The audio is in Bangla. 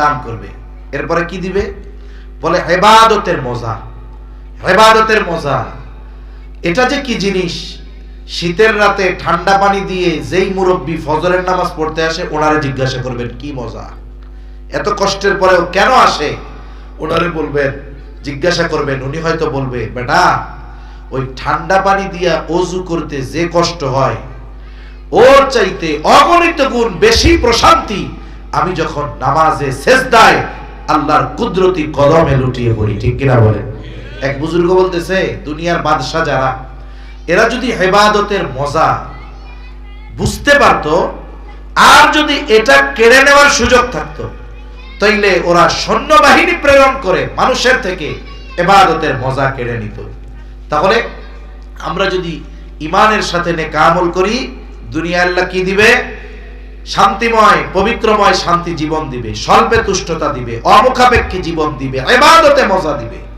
দান করবে। এরপরে কি দিবে? বলে হেবাদতের মজা। হেবাদতের মজা। এটা যে কি জিনিস? শীতের রাতে ঠান্ডা পানি দিয়ে যেই মুরব্বী ফজরের নামাজ পড়তে আসে, ওনারে জিজ্ঞাসা করবেন, কি মজা? এত কষ্টের পরেও কেন আসে? ওনারে বলবেন, জিজ্ঞাসা করবেন, উনি হয়তো বলবে, বেটা, ওই ঠান্ডা পানি দিয়া অজু করতে যে কষ্ট হয়, ওর চাইতে অগণিত গুণ বেশি প্রশান্তি আমি যখন নামাজে সেজদায় আল্লাহর কুদরতি কদমে লুটিয়ে পড়ি, ঠিক কিনা বলে এক বুজুর্গ বলতেছে, দুনিয়ার বাদশা যারা, এরা যদি হেবাদতের মজা বুঝতে পারতো, আর যদি এটা কেড়ে নেওয়ার সুযোগ থাকতো, তাইলে ওরা সৈন্যবাহিনী প্রেরণ করে মানুষের থেকে এবাদতের মজা কেড়ে নিত। তাহলে আমরা যদি ইমানের সাথে নেকা আমল করি, দুনিয়া আল্লাহ কি দিবে? শান্তিময় পবিত্রময় শান্তি জীবন দিবে স্বল্পে তুষ্টতা দিবে অমুখাপেক্ষী জীবন দিবে এবাদতে মজা দিবে।